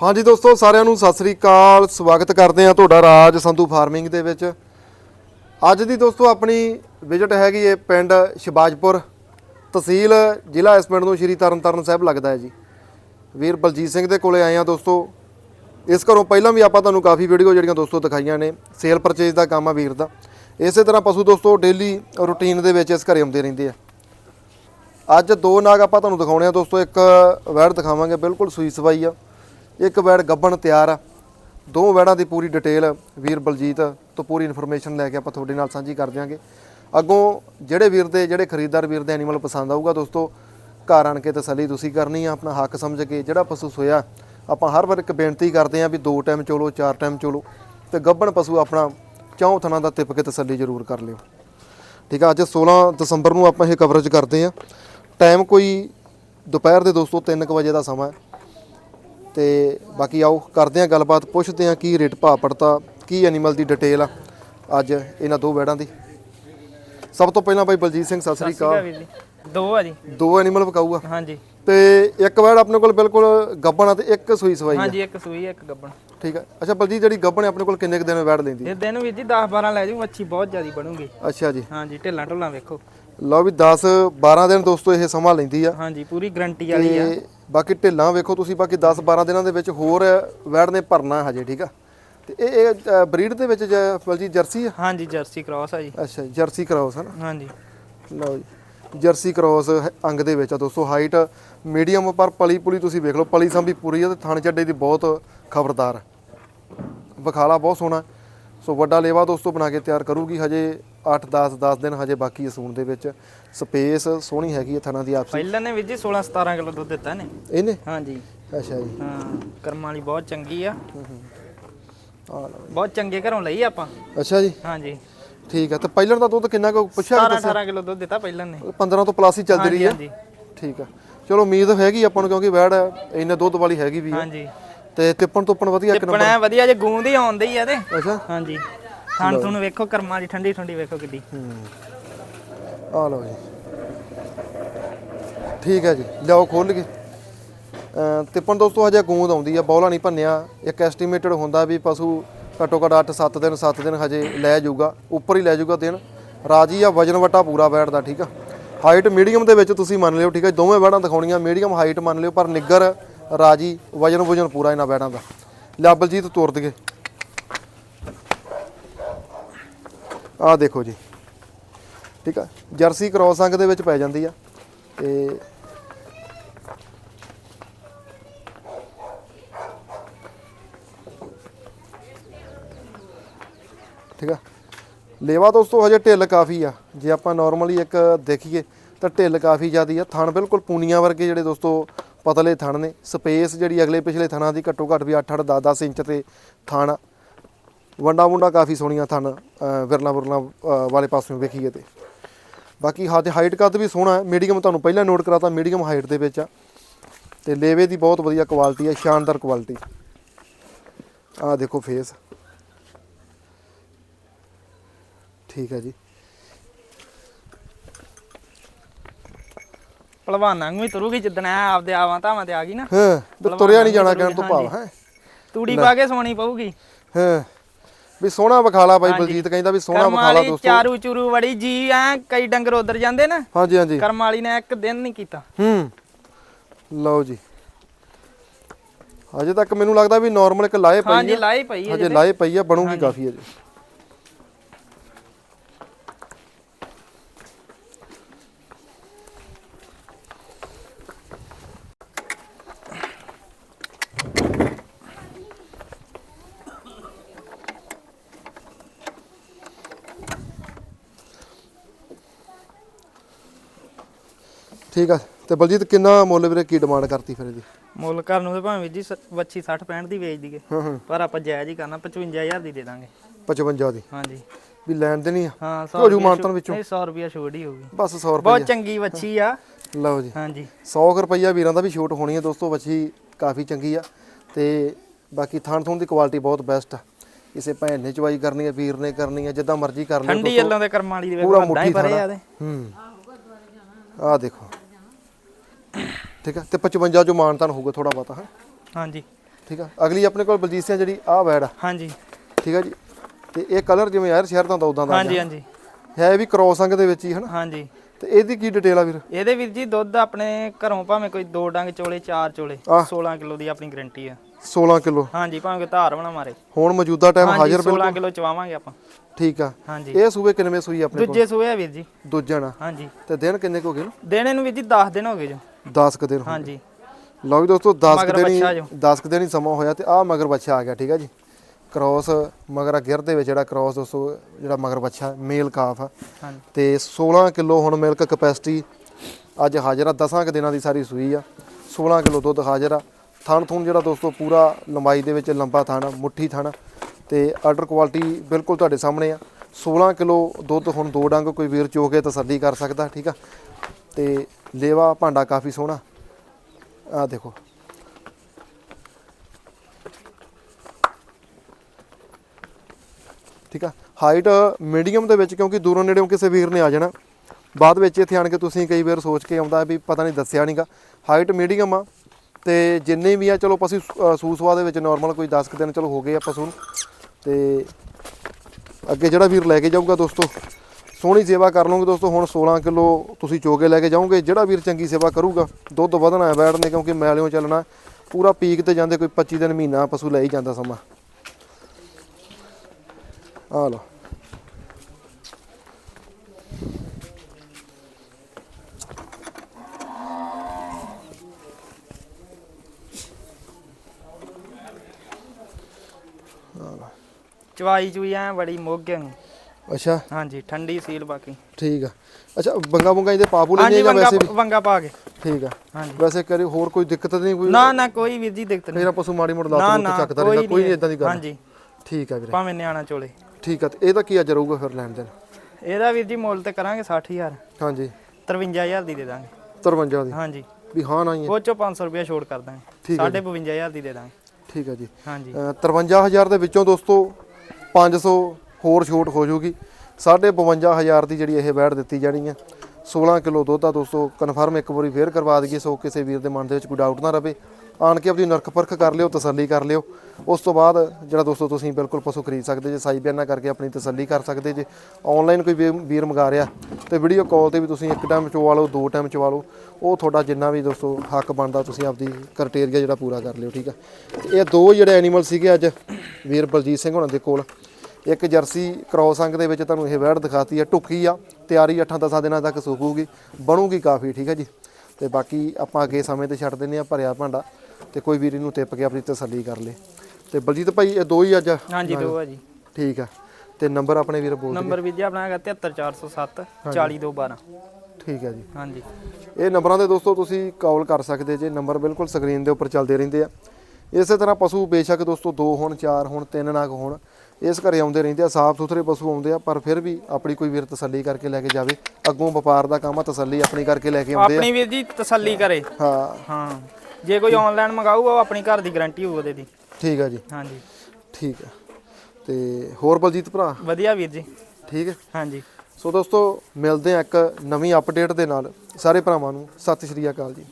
ਹਾਂਜੀ ਦੋਸਤੋ, ਸਾਰਿਆਂ ਨੂੰ ਸਤਿ ਸ੍ਰੀ ਅਕਾਲ। ਸਵਾਗਤ ਕਰਦੇ ਹਾਂ ਤੁਹਾਡਾ ਰਾਜ ਸੰਧੂ ਫਾਰਮਿੰਗ ਦੇ ਵਿੱਚ। ਅੱਜ ਦੀ ਦੋਸਤੋ, ਆਪਣੀ ਵਿਜ਼ਿਟ ਹੈਗੀ ਹੈ ਪਿੰਡ ਸ਼ਿਬਾਜਪੁਰ ਤਹਿਸੀਲ ਜ਼ਿਲ੍ਹਾ ਇਸ ਪਿੰਡ ਨੂੰ ਸ਼੍ਰੀ ਤਰਨਤਾਰਨ ਸਾਹਿਬ ਲੱਗਦਾ ਹੈ ਜੀ। ਵੀਰ ਬਲਜੀਤ ਸਿੰਘ ਦੇ ਕੋਲੇ ਆਏ ਆ ਦੋਸਤੋ। ਇਸ ਘਰੋਂ ਪਹਿਲਾਂ ਵੀ ਆਪਾਂ ਤੁਹਾਨੂੰ ਕਾਫੀ ਵੀਡੀਓ ਜਿਹੜੀਆਂ ਦੋਸਤੋ ਦਿਖਾਈਆਂ ਨੇ, ਸੇਲ ਪਰਚੇਜ ਦਾ ਕੰਮ ਆ ਵੀਰ ਦਾ। ਇਸੇ ਤਰ੍ਹਾਂ ਪਸ਼ੂ ਦੋਸਤੋ ਡੇਲੀ ਰੂਟੀਨ ਦੇ ਵਿੱਚ ਇਸ ਘਰੇ ਆਉਂਦੇ ਰਹਿੰਦੇ ਆ। ਅੱਜ ਦੋ ਨਾਗ ਆਪਾਂ ਤੁਹਾਨੂੰ ਦਿਖਾਉਣੇ ਆ ਦੋਸਤੋ, ਇੱਕ ਵੈੜ ਦਿਖਾਵਾਂਗੇ, ਬਿਲਕੁਲ ਸੂਈ ਸਵਾਈ ਆ। ਇੱਕ ਵੈੜ ਗੱਬਣ ਤਿਆਰ ਆ। ਦੋ ਵੈੜਾਂ ਦੀ ਪੂਰੀ ਡਿਟੇਲ ਵੀਰ ਬਲਜੀਤ ਤੋਂ ਪੂਰੀ ਇਨਫੋਰਮੇਸ਼ਨ ਲੈ ਕੇ ਆਪਾਂ ਤੁਹਾਡੇ ਨਾਲ ਸਾਂਝੀ ਕਰ ਦਿਆਂਗੇ। ਅੱਗੋਂ ਜਿਹੜੇ ਵੀਰ ਦੇ, ਜਿਹੜੇ ਖਰੀਦਦਾਰ ਵੀਰ ਦੇ ਐਨੀਮਲ ਪਸੰਦ ਆਊਗਾ ਦੋਸਤੋ, ਘਰ ਆਣ ਕੇ ਤਸੱਲੀ ਤੁਸੀਂ ਕਰਨੀ ਆ, ਆਪਣਾ ਹੱਕ ਸਮਝ ਕੇ ਜਿਹੜਾ ਪਸ਼ੂ ਸੋਇਆ ਆਪਾਂ ਹਰ ਵਾਰ ਇੱਕ ਬੇਨਤੀ ਕਰਦੇ ਆ ਵੀ ਦੋ ਟਾਈਮ ਚੋਲੋ, ਚਾਰ ਟਾਈਮ ਚੋਲੋ ਤੇ ਗੱਬਣ ਪਸ਼ੂ ਆਪਣਾ ਚੌਂ ਥਣਾ ਦਾ ਤਿਪ ਕੇ ਤਸੱਲੀ ਜ਼ਰੂਰ ਕਰ ਲਿਓ। ਠੀਕ ਆ, ਅੱਜ 16 ਦਸੰਬਰ ਨੂੰ ਆਪਾਂ ਇਹ ਕਵਰੇਜ ਕਰਦੇ ਆ। ਟਾਈਮ ਕੋਈ ਦੁਪਹਿਰ ਦੇ ਦੋਸਤੋ 3 ਵਜੇ ਦਾ ਸਮਾਂ ਹੈ। ਤੇ ਬਾਕੀ ਆਓ ਕਰਦੇ ਆ ਗੱਲਬਾਤ ਪੁੱਛਦੇ ਆ ਕੀ ਰੇਟ ਭਾਅ ਪੜਤਾ ਕੀ ਐਨੀਮਲ ਦੀ ਡਿਟੇਲ ਆ ਅੱਜ ਇਹਨਾਂ ਦੋ ਵੈੜਾਂ ਦੀ। ਸਭ ਤੋਂ ਪਹਿਲਾਂ ਭਾਈ ਬਲਜੀਤ ਸਿੰਘ ਸਤਿ ਸ੍ਰੀ ਅਕਾਲ ਦੋ ਆ ਜੀ। ਦੋ ਐਨੀਮਲ ਵਿਕਾਊ ਆ ਹਾਂਜੀ। ਤੇ ਇੱਕ ਵੈੜ ਆਪਣੇ ਕੋਲ ਬਿਲਕੁਲ ਗੱਬਣ ਆ ਤੇ ਇੱਕ ਸੂਈ ਸਵਾਈ ਆ। ਹਾਂਜੀ ਇੱਕ ਸੂਈ ਇੱਕ ਗੱਬਣ। ਠੀਕ ਆ। ਅੱਛਾ ਬਲਜੀਤ ਜਿਹੜੀ ਗੱਬਣ ਆਪਣੇ ਕੋਲ ਕਿੰਨੇ ਕੁ ਦਿਨ ਵੈੜ ਲੈਂਦੀ ਇਹ ਦਿਨ ਵੀਰ ਜੀ 10 12 ਲੈ ਜੂ ਮੱਛੀ ਬਹੁਤ ਜ਼ਿਆਦੀ ਬਣੂਗੀ। ਅੱਛਾ ਜੀ। ਹਾਂਜੀ ਢਿੱਲਾਂ ਢੁੱਲਾਂ ਵੇਖੋ। ਲਓ ਵੀ 10 12 ਦਿਨ ਦੋਸਤੋ ਇਹ ਸਮਾਂ ਲੈਂਦੀ ਆ। ਹਾਂਜੀ ਪੂਰੀ ਗਰੰਟੀ ਵਾਲੀ ਆ। ਬਾਕੀ ਢਿੱਲਾਂ ਵੇਖੋ ਤੁਸੀਂ ਬਾਕੀ 10 12 ਦਿਨਾਂ ਦੇ ਵਿੱਚ ਹੋਰ ਵੈੜ ਨੇ ਭਰਨਾ ਹਜੇ ਠੀਕ ਆ? ਤੇ ਇਹ ਇਹ ਬਰੀਡ ਦੇ ਵਿੱਚ ਜ- ਜਰਸੀ ਆ? ਹਾਂਜੀ ਜਰਸੀ ਕ੍ਰਾਸ ਆ ਜੀ। ਅੱਛਾ ਜਰਸੀ ਕ੍ਰਾਸ ਹੈ ਨਾ ਹਾਂਜੀ। ਲਓ ਜੀ ਜਰਸੀ ਕ੍ਰਾਸ ਅੰਗ ਦੇ ਵਿੱਚ ਆ ਦੋਸਤੋ ਹਾਈਟ ਮੀਡੀਅਮ ਪਰ ਪਲੀ ਪੁਲੀ ਤੁਸੀਂ ਵੇਖ ਲਓ ਪਲੀ ਸੰਭੀ ਪੂਰੀ ਆ ਤੇ ਥਣ ਚੱਡੇ ਦੀ ਬਹੁਤ ਖਬਰਦਾਰ ਹੈ ਬਖਾਲਾ ਬਹੁਤ ਸੋਹਣਾ। ਸੋ ਵੱਡਾ ਲੇਵਾ ਦੋਸਤੋ ਬਣਾ ਕੇ ਤਿਆਰ ਕਰੂਗੀ ਹਜੇ 8 10 10 ਦਿਨ ਹਜੇ ਬਾਕੀ ਅਸੂਣ ਦੇ ਵਿੱਚ। ਸਪੇਸ ਸੋਹਣੀ ਹੈਗੀ ਹੈ ਥਣਾਂ ਦੀ ਆਪਸੀ। ਪਹਿਲਾਂ ਨੇ ਵੀਰ ਜੀ 16 17 ਕਿਲੋ ਦੁੱਧ ਦਿੱਤਾ ਨੇ। ਇਹਨੇ? ਹਾਂਜੀ। ਅੱਛਾ ਜੀ। ਹਾਂ ਕਰਮਾਂ ਵਾਲੀ ਬਹੁਤ ਚੰਗੀ ਆ। ਆ ਲਓ ਬਹੁਤ ਚੰਗੇ ਘਰੋਂ ਲਈ ਆਪਾਂ। ਅੱਛਾ ਜੀ। ਹਾਂਜੀ। ਠੀਕ ਹੈ ਤੇ ਪਹਿਲਾਂ ਦਾ ਦੁੱਧ ਕਿੰਨਾ ਕੁ ਪੁੱਛਿਆ 17 18 ਕਿਲੋ ਦੁੱਧ ਦਿੱਤਾ ਪਹਿਲਾਂ ਨੇ। 15 ਤੋਂ ਪਲੱਸ ਹੀ ਚੱਲਦੀ ਰਹੀ ਹੈ। ਠੀਕ ਹੈ ਚਲੋ ਉਮੀਦ ਹੈਗੀ ਆਪਾਂ ਨੂੰ ਕਿਉਂਕਿ ਵੈੜ ਇੰਨੇ ਦੁੱਧ ਵਾਲੀ ਹੈਗੀ ਵੀ ਹੈ ਹਾਂਜੀ। ਤੇ ਤਿੱਪਣ ਤੁੱਪਣ ਵਧੀਆ ਇੱਕ ਟਿੱਪਣਾ ਵਧੀਆ ਜੇ ਗੂੰਦ ਹੀ ਆਉਂਦੀ ਆ ਨੰਬਰ ਅੱਛਾ। ਹਾਂਜੀ। ਥਣ ਤੁਹਾਨੂੰ ਵੇਖੋ ਕਰਮਾਂ ਵਾਲੀ ਠੰਡੀ ਠੰਡੀ ਵੇਖੋ ਕਿੱਡੀ। ਆ ਲਓ ਜੀ। ਠੀਕ ਹੈ ਜੀ ਲਿਆਓ ਖੋਲ ਕੇ। ਅਮ ਤਿੱਪਣ ਦੋਸਤੋ ਹਜੇ ਗੂੰਦ ਆਉਂਦੀ ਆ ਬੌਲਾ ਨਹੀਂ ਭੰਨਿਆ। ਇੱਕ ਐਸਟੀਮੇਟਡ ਹੁੰਦਾ ਵੀ ਪਸ਼ੂ ਘੱਟੋ ਘੱਟ 8-7 ਦਿਨ 7 ਦਿਨ ਹਜੇ ਲੈ ਜਾਊਗਾ ਉੱਪਰ ਹੀ ਲੈ ਜਾਊਗਾ ਦਿਨ। ਰਾਜੀ ਆ ਵਜਨ ਵਟਾ ਪੂਰਾ ਬੈਠਦਾ ਠੀਕ ਆ। ਹਾਈਟ ਮੀਡੀਅਮ ਦੇ ਵਿੱਚ ਤੁਸੀਂ ਮੰਨ ਲਿਓ ਠੀਕ ਹੈ ਦੋਵੇਂ ਬੈੜਾਂ ਦਿਖਾਉਣੀਆਂ ਮੀਡੀਅਮ ਹਾਈਟ ਮੰਨ ਲਿਓ ਪਰ ਨਿੱਗਰ ਰਾਜੀ ਵਜਨ ਵਜਨ ਪੂਰਾ ਇਹਨਾਂ ਬੈੜਾਂ ਦਾ। ਲੈ ਬਲਜੀਤ ਤੋਰ ਦਗੇ ਆਹ ਦੇਖੋ ਜੀ। ਠੀਕ ਆ? ਜਰਸੀ ਕ੍ਰੋਸ ਅੰਗ ਦੇ ਵਿੱਚ ਪੈ ਜਾਂਦੀ ਆ। ਤੇ ਠੀਕ ਆ? ਲੇਵਾ ਦੋਸਤੋ ਹਜੇ ਢਿੱਲ ਕਾਫੀ ਆ। ਜੇ ਆਪਾਂ ਨਾਰਮਲੀ ਇੱਕ ਦੇਖੀਏ, ਤਾਂ ਢਿੱਲ ਕਾਫੀ ਜ਼ਿਆਦੀ ਆ। ਥਣ ਬਿਲਕੁਲ ਪੂਨੀਆਂ ਵਰਗੇ ਜਿਹੜੇ ਦੋਸਤੋ ਪਤਲੇ ਥਣ ਨੇ। ਸਪੇਸ ਜਿਹੜੀ ਅਗਲੇ ਪਿਛਲੇ ਥਣਾਂ ਦੀ ਘੱਟੋ ਘੱਟ ਵੀ 8-8 10-10 ਇੰਚ ਤੇ ਥਣ ਵੰਡਾ ਵੁੰਡਾ ਕਾਫੀ ਸੋਹਣੀਆਂ ਥਣ ਵਿਰਲਾ ਵਿਰਲਾ ਵਾਲੇ ਪਾਸਿਓਂ ਵੇਖੀਏ ਤੇ। ਬਾਕੀ ਹੱਥ ਹਾਈਟ ਕੱਦ ਵੀ ਸੋਹਣਾ ਹੈ ਮੀਡੀਅਮ ਤੁਹਾਨੂੰ ਪਹਿਲਾਂ ਨੋਟ ਕਰਾਤਾ ਮੀਡੀਅਮ ਹਾਈਟ ਦੇ ਵਿੱਚ ਆ। ਤੇ ਲੇਵੇ ਦੀ ਬਹੁਤ ਵਧੀਆ ਕੁਆਲਿਟੀ ਹੈ ਸ਼ਾਨਦਾਰ ਕੁਆਲਿਟੀ ਆਹ ਦੇਖੋ ਫੇਸ ਠੀਕ ਹੈ ਜੀ। ਭਲਵਾਨਾਂ ਨੂੰ ਹੀ ਤੁਰੂਗੀ ਜਿੱਦਣ ਐ ਆਪਦੇ ਆਵਾਂ ਧਾਵਾਂ ਤੇ ਆ ਗਈ ਨਾ। ਹਾਂ ਤੁਰਿਆ ਨਹੀਂ ਜਾਣਾ ਕਹਿਣ ਤੋਂ ਭਾਵ ਹੈ। ਤੂੜੀ ਪਾ ਕੇ ਸੋਣੀ ਪਊਗੀ। ਹਾਂ। ਵੀ ਸੋਹਣਾ ਵਿਖਾਲਾ ਬਾਈ ਬਲਜੀਤ ਕਹਿੰਦਾ ਵੀ ਸੋਹਣਾ ਵਿਖਾਲਾ ਦੋਸਤੋ। ਚਾਰੂ ਚੂਰੂ ਵੜੀ ਜੀ ਐ ਕਈ ਡੰਗਰ ਉਧਰ ਜਾਂਦੇ ਨਾ। ਹਾਂਜੀ ਹਾਂਜੀ। ਕਰਮ ਵਾਲੀ ਨੇ ਇੱਕ ਦਿਨ ਨਹੀਂ ਕੀਤਾ। ਹੂੰ। ਲਓ ਜੀ। ਅਜੇ ਤੱਕ ਮੈਨੂੰ ਲੱਗਦਾ ਵੀ ਨਾਰਮਲ ਇੱਕ ਲਾਏ ਪਈ ਹਾਂਜੀ ਆ। ਲਾਈ ਪਈ ਹੈ ਹਜੇ ਲਾਏ ਪਈ ਆ ਬਣੂਗੀ ਕਾਫੀ ਅਜੇ ਠੀਕ ਆ। ਤੇ ਬਲਜੀਤ ਕਿੰਨਾ ਮੁੱਲ ਵੀਰੇ ਕੀ ਡਿਮਾਂਡ ਕਰਤੀ ਫਿਰ ਇਹਦੀ? ਮੁੱਲ ਕਰਨ ਨੂੰ ਤੇ ਭਾਵੇਂ ਜੀ ਸ- ਵੱਛੀ 60 65 ਦੀ ਵੇਚ ਦਈਏ। ਹਾਂ ਹਾਂ। ਪਰ ਆਪਾਂ ਜਾਇਜ਼ ਹੀ ਕਰਨਾ 55000 ਦੀ ਦੇ ਦਾਂਗੇ। 55 ਦੀ? ਹਾਂਜੀ। ਵੀ ਲੈਣ ਦੇਣੀ ਆ? ਹਾਂ ਹੋ ਜੂ ਮਾਨਤਾਨ ਵਿੱਚੋਂ? ਨਹੀਂ 100 ਰੁਪਿਆ ਛੋੜ ਹੀ ਹੋਊਗੀ। ਬਸ 100 ਬਹੁਤ ਰੁਪਏ ਚੰਗੀ ਵੱਛੀ ਆ। ਲਓ ਜੀ। ਹਾਂਜੀ। 100 ਰੁਪਈਆ ਵੀਰਾਂ ਦਾ ਵੀ ਛੋਟ ਹੋਣੀ ਹੈ ਦੋਸਤੋ ਵੱਛੀ ਕਾਫੀ ਚੰਗੀ ਆ। ਤੇ ਬਾਕੀ ਥਣ ਥਣ ਦੀ ਕੁਆਲਿਟੀ ਬਹੁਤ ਬੈਸਟ ਆ। ਕਿਸੇ ਭੈਣ ਨੇ ਚਵਾਈ ਕਰਨੀ ਹੈ ਵੀਰ ਨੇ ਕਰਨੀ ਹੈ ਜਿੱਦਾਂ ਮਰਜ਼ੀ ਕਰ ਲਿਓ ਠੰਡੀ ਅੱਲਾਂ ਦੇ ਕਰਮਾਂ ਵਾਲੀ ਦੇ ਵੇਖੋ ਪੂਰਾ ਹੀ ਥਾਣਾ। ਆ ਦੇ ਹੂੰ। ਆਹ ਦੇਖੋ। ਠੀਕ ਹੈ ਤੇ 55 ਜੋ ਮਾਨਤਾਨ ਹੋਊਗਾ ਥੋੜਾ ਬਹੁਤਾ ਹੈ? ਹਾਂਜੀ। ਠੀਕ ਆ? ਅਗਲੀ ਆਪਣੇ ਕੋਲ ਬਲਜੀਤ ਸਿੰਘ ਜਿਹੜੀ ਆਹ ਵੈੜ ਆ। ਹਾਂਜੀ। ਠੀਕ ਆ ਜੀ? ਤੇ ਇਹ ਕਲਰ ਜਿਵੇਂ ਯਾਰ ਸ਼ਹਿਰ ਦਾ ਉਦਾਂ ਦਾ ਹਾਂਜੀ ਹਾਂਜੀ। ਹੈ ਵੀ ਕ੍ਰੋਸ ਅੰਗ ਦੇ ਵਿੱਚ ਹੀ ਹਨਾ? ਹਾਂਜੀ। ਤੇ ਇਹਦੀ ਕੀ ਡਿਟੇਲ ਆ ਵੀਰ? ਇਹਦੇ ਵੀਰ ਜੀ ਦੁੱਧ ਆਪਣੇ ਘਰੋਂ ਭਾਵੇਂ ਕੋਈ ਦੋ ਡੰਗ ਚੋਲੇ ਚਾਰ ਚੋਲੇ ਆਹ। 16 ਕਿਲੋ ਦੀ ਆਪਣੀ ਗਾਰੰਟੀ ਆ। 16 ਕਿਲੋ। ਹਾਂਜੀ ਭਾਵੇਂ ਕੋਈ ਧਾਰ ਬਣਾ ਮਾਰੇ। ਹੁਣ ਮੌਜੂਦਾ ਟਾਈਮ ਹਾਂਜੀ ਹਾਜ਼ਰ 16 ਕਿਲੋ ਚਵਾਵਾਂਗੇ ਆਪਾਂ। ਠੀਕ ਆ। ਹਾਂਜੀ। ਇਹ ਸੂਬੇ ਕਿੰਨਵੇਂ ਸੂਈ ਆਪਣੇ ਕੋਲ? ਦੂਜੇ ਸੂਏ ਆ ਵੀਰ ਜੀ। ਦੂਜਾ ਨਾ। ਹਾਂਜੀ। ਤੇ ਦਿਨ ਕਿੰਨੇ ਕੁ ਹੋ ਗਏ ਦੇਣੇ ਨੂੰ ਵੀਰ ਜੀ 10 ਦਿਨ ਹੋ ਗਏ ਜੋ। 10 ਕੁ ਦਿਨ ਹੋ ਹਾਂਜੀ। ਲਓ ਵੀ ਦੋਸਤੋ 10 ਕੁ ਦਿਨ ਹੀ ਬੱਚਾ ਜੋ। 10 ਕੁ ਦਿਨ ਹੀ ਸਮਾਂ ਹੋਇਆ ਤੇ ਆਹ ਮਗਰ ਬੱਚਾ ਆ ਗਿਆ ਠੀਕ ਆ ਜੀ। ਕ੍ਰੋਸ ਮਗਰ ਆ ਗਿਰ ਦੇ ਵਿੱਚ ਜਿਹੜਾ ਕ੍ਰੋਸ ਦੋਸਤੋ ਜਿਹੜਾ ਮਗਰ ਬੱਚਾ ਮੇਲ ਕਾਫ ਆ। ਤੇ 16 ਕਿਲੋ ਹੁਣ ਮਿਲਕ ਕਪੈਸਿਟੀ ਅੱਜ ਹਾਜ਼ਰ ਆ 10 ਕੁ ਦਿਨਾਂ ਦੀ ਸਾਰੀ ਸੂਈ ਆ। 16 ਕਿਲੋ ਦੁੱਧ ਹਾਜ਼ਰ ਆ। ਥਣ ਥੁਣ ਜਿਹੜਾ ਦੋਸਤੋ ਪੂਰਾ ਲੰਬਾਈ ਦੇ ਵਿੱਚ ਲੰਬਾ ਥਣ ਮੁੱਠੀ ਥਣ ਤੇ ਆਰਡਰ ਕੁਆਲਿਟੀ ਬਿਲਕੁਲ ਤੁਹਾਡੇ ਸਾਹਮਣੇ ਆ। 16 ਕਿਲੋ ਦੁੱਧ ਹੁਣ ਦੋ ਡੰਗ ਕੋਈ ਵੀਰ ਚੋ ਕੇ ਤਸੱਲੀ ਕਰ ਸਕਦਾ ਠੀਕ ਆ। ਤੇ ਲੇਵਾ ਭਾਂਡਾ ਕਾਫੀ ਸੋਹਣਾ। ਆ ਦੇਖੋ। ਠੀਕ ਆ? ਹਾਈਟ ਮੀਡੀਅਮ ਦੇ ਵਿੱਚ ਕਿਉਂਕਿ ਦੂਰੋਂ ਨੇੜੇੋਂ ਕਿਸੇ ਵੀਰ ਨੇ ਆ ਜਾਣਾ। ਬਾਅਦ ਵਿੱਚ ਇੱਥੇ ਆਣ ਕੇ ਤੁਸੀਂ ਕਈ ਵਾਰ ਸੋਚ ਕੇ ਆਉਂਦਾ ਵੀ ਪਤਾ ਨਹੀਂ ਦੱਸਿਆ ਨਹੀਂਗਾ ਹਾਈਟ ਮੀਡੀਅਮ ਆ ਤੇ ਜਿੰਨੇ ਵੀ ਆ, ਚਲੋ ਪਸ਼ੂ ਸੂਸਵਾ ਦੇ ਵਿੱਚ ਨਾਰਮਲ ਕੋਈ 10 ਕੁ ਦਿਨ ਚਲੋ ਹੋ ਗਏ ਆ ਪਸ਼ੂ ਨੂੰ ਤੇ ਅੱਗੇ ਜਿਹੜਾ ਵੀਰ ਲੈ ਕੇ ਜਾਊਗਾ ਦੋਸਤੋ ਸੋਹਣੀ ਸੇਵਾ ਕਰ ਲਓਗੇ ਦੋਸਤੋ, ਹੁਣ 16 ਕਿਲੋ ਤੁਸੀਂ ਚੋਗੇ ਲੈ ਕੇ ਜਾਓਗੇ, ਜਿਹੜਾ ਵੀਰ ਚੰਗੀ ਸੇਵਾ ਕਰੂਗਾ, ਦੁੱਧ ਵਧਣਾ ਹੈ ਨੇ ਕਿਉਂਕਿ ਮੈਲਿਓ ਚੱਲਣਾ, ਪੂਰਾ ਪੀਕ ਤੇ ਜਾਂਦੇ ਕੋਈ 25 ਦਿਨ ਮਹੀਨਾ ਪਸ਼ੂ ਲੈ ਹੀ ਜਾਂਦਾ ਸਮਾਂ। ਆ ਲਓ। ਚਵਾਈ ਚੂਈ ਐ ਬੜੀ ਮੋਗੇ ਨੂੰ। ਅੱਛਾ। ਹਾਂਜੀ ਠੰਡੀ ਸੀਲ ਬਾਕੀ। ਠੀਕ ਆ। ਅੱਛਾ ਬੰਗਾ ਬੰਗਾ ਇਹਦੇ ਪਾਪੂ ਲੈਣੇ ਹਾਂਜੀ ਜਾਂ ਵੰਗਾ ਵੈਸੇ ਵੀ? ਵੰਗਾ ਪਾ ਕੇ। ਠੀਕ ਆ। ਹਾਂਜੀ। ਵੈਸੇ ਕਰੇ ਹੋਰ ਕੋਈ ਦਿੱਕਤ ਨਹੀਂ ਕੋਈ? ਨਾ ਨਾ ਕੋਈ ਵੀਰ ਜੀ ਦਿੱਕਤ ਨਹੀਂ। ਮੇਰਾ ਪਸ਼ੂ ਮਾੜੀ ਮੋੜ ਨਾ ਲੱਤ ਨਾ ਨੂੰ ਚੱਕਦਾ ਰਹਿੰਦਾ ਕੋਈ ਨਹੀਂ ਇਦਾਂ ਦੀ ਗੱਲ। ਹਾਂਜੀ। ਠੀਕ ਆ ਵੀਰੇ। ਭਾਵੇਂ ਨਿਆਣਾ ਚੋਲੇ। ਠੀਕ ਆ ਤੇ ਇਹਦਾ ਕੀ ਅੱਜ ਰਹੂਗਾ ਫਿਰ ਲੈਣ ਦੇਣ? ਇਹਦਾ ਵੀਰ ਜੀ ਮੁੱਲ ਤੇ ਕਰਾਂਗੇ 60000 ਹਾਂਜੀ। 53000 ਦੀ ਦੇ ਦਾਂਗੇ। 53 ਦੀ? ਹਾਂਜੀ। ਵੀ ਹਾਂ ਨਾ ਹੀ ਹੈ। ਉਹ ਚੋਂ 500 ਰੁਪਇਆ ਛੋੜ ਕਰ ਦਾਂਗੇ। ਠੀਕ ਹੈ 52000 ਦੀ ਦੇ ਦਾਂਗੇ। ਠੀਕ ਆ ਜੀ। ਹਾਂਜੀ। ਅ, 53000 ਦੇ ਵਿੱਚੋਂ ਦੋਸਤੋ 500 ਹੋਰ ਛੋਟ ਹੋ ਜਾਊਗੀ। 52000 ਦੀ ਜਿਹੜੀ ਇਹ ਵੈੜ ਦਿੱਤੀ ਜਾਣੀ ਆ। 16 ਕਿਲੋ ਦੁੱਧ ਆ ਦੋਸਤੋ ਕਨਫਰਮ ਇੱਕ ਵਾਰੀ ਫੇਰ ਕਰਵਾ ਦਈਏ, ਸੋ ਕਿਸੇ ਵੀਰ ਦੇ ਮਨ ਦੇ ਵਿੱਚ ਕੋਈ ਡਾਊਟ ਨਾ ਰਵੇ। ਆਣ ਕੇ ਆਪਣੀ ਨਰਖ ਪਰਖ ਕਰ ਲਿਓ, ਤਸੱਲੀ ਕਰ ਲਿਓ। ਉਸ ਤੋਂ ਬਾਅਦ ਜਿਹੜਾ ਦੋਸਤੋ ਤੁਸੀਂ ਬਿਲਕੁਲ ਪਸ਼ੂ ਖਰੀਦ ਸਕਦੇ ਜੇ, ਸਾਈ ਬਿਆਨਾ ਕਰਕੇ ਆਪਣੀ ਤਸੱਲੀ ਕਰ ਸਕਦੇ ਜੇ। ਆਨਲਾਈਨ ਕੋਈ ਵੀਰ- ਵੀਰ ਮੰਗਾ ਰਿਹਾ, ਤੇ ਵੀਡੀਓ ਕਾਲ ਤੇ ਵੀ ਤੁਸੀਂ ਇੱਕ ਟਾਈਮ ਚਵਾ ਲਓ ਦੋ ਟਾਈਮ ਚਵਾ ਲਓ ਉਹ ਤੁਹਾਡਾ ਜਿੰਨਾ ਵੀ ਦੋਸਤੋ ਹੱਕ ਬਣਦਾ, ਤੁਸੀਂ ਆਪਦੀ ਕ੍ਰਾਈਟੇਰੀਆ ਜਿਹੜਾ ਪੂਰਾ ਕਰ ਲਿਓ, ਠੀਕ ਆ। ਤੇ ਇਹ ਦੋ ਜਿਹੜੇ ਐਨੀਮਲ ਸੀਗੇ ਅੱਜ, ਵੀਰ ਬਲਜੀਤ ਸਿੰਘ ਹੋਣਾ ਦੇ ਕੋਲ। ਇੱਕ ਜਰਸੀ ਕ੍ਰੋਸ ਅੰਗ ਦੇ ਵਿੱਚ ਤੁਹਾਨੂੰ ਇਹ ਵੈੜ ਦਿਖਾਤੀ ਹੈ। ਟੁੱਕੀ ਆ ਤਿਆਰੀ 8-10 ਦਿਨਾਂ ਤੱਕ ਸੁੱਕੂਗੀ ਬਣੂਗੀ ਕਾਫੀ ਠੀਕ ਹੈ ਜੀ? ਤੇ ਬਾਕੀ ਆਪਾਂ ਅੱਗੇ ਸਮੇਂ ਤੇ ਛੱਡ ਦਿੰਨੇ ਆ ਭਰਿਆ ਭਾਂਡਾ ਤੇ ਕੋਈ ਵੀਰ ਇਹਨੂੰ ਟਿੱਪ ਕੇ ਆਪਣੀ ਤਸੱਲੀ ਕਰ ਲੇ। ਤੇ ਬਲਜੀਤ ਭਾਈ ਇਹ ਦੋ ਹੀ ਅੱਜ? ਹਾਂਜੀ ਦੋ ਆ ਜੀ। ਠੀਕ ਆ। ਤੇ ਨੰਬਰ ਆਪਣੇ ਵੀਰ ਬੋਲ ਨੰਬਰ ਵੀਰ ਜੀ ਆਪਣਾ ਹੈਗਾ 73407 40212 ਠੀਕ ਹੈ ਜੀ। ਹਾਂਜੀ। ਇਹ ਨੰਬਰਾਂ ਤੇ ਦੋਸਤੋ ਤੁਸੀਂ ਕਾਲ ਕਰ ਸਕਦੇ ਜੇ। ਨੰਬਰ ਬਿਲਕੁਲ ਸਕਰੀਨ ਦੇ ਉੱਪਰ ਚੱਲਦੇ ਰਹਿੰਦੇ ਆ। ਇਸੇ ਤਰ੍ਹਾਂ ਪਸ਼ੂ ਬੇਸ਼ੱਕ ਦੋਸਤੋ ਦੋ ਹੋਣ ਚਾਰ ਹੋਣ ਤਿੰਨ ਨਾਗ ਹੋਣ। ਇਸ ਘਰੇ ਆਉਂਦੇ ਰਹਿੰਦੇ ਆ ਸਾਫ਼ ਸੁਥਰੇ ਪਸ਼ੂ ਆਉਂਦੇ ਆ ਪਰ ਫਿਰ ਵੀ ਆਪਣੀ ਕੋਈ ਵੀਰ ਤਸੱਲੀ ਕਰਕੇ ਲੈ ਕੇ ਜਾਵੇ। ਅੱਗੋਂ ਵਪਾਰ ਦਾ ਕੰਮ ਆ ਤਸੱਲੀ ਆਪਣੀ ਕਰਕੇ ਲੈ ਕੇ ਆਉਂਦੇ ਆ। ਆਪਣੀ ਵੀਰ ਜੀ ਤਸੱਲੀ ਕਰੇ। ਹਾਂ। ਹਾਂ। ਜੇ ਕੋਈ ਆਨਲਾਈਨ ਮੰਗਾਊਗਾ ਉਹ ਆਪਣੀ ਘਰ ਦੀ ਗਾਰੰਟੀ ਹੋਊ ਉਹਦੇ ਦੀ। ਠੀਕ ਆ ਜੀ। ਹਾਂਜੀ। ਠੀਕ ਆ। ਤੇ ਹੋਰ ਬਲਜੀਤ ਭਰਾ? ਵਧੀਆ ਵੀਰ ਜੀ। ਠੀਕ ਹੈ ਹਾਂਜੀ। ਸੋ ਦੋਸਤੋ ਮਿਲਦੇ ਆ ਇੱਕ ਨਵੀਂ ਅਪਡੇਟ ਦੇ ਨਾਲ। ਸਾਰੇ ਭਰਾਵਾਂ ਨੂੰ ਸਤਿ ਸ਼੍ਰੀ ਅਕਾਲ ਜੀ।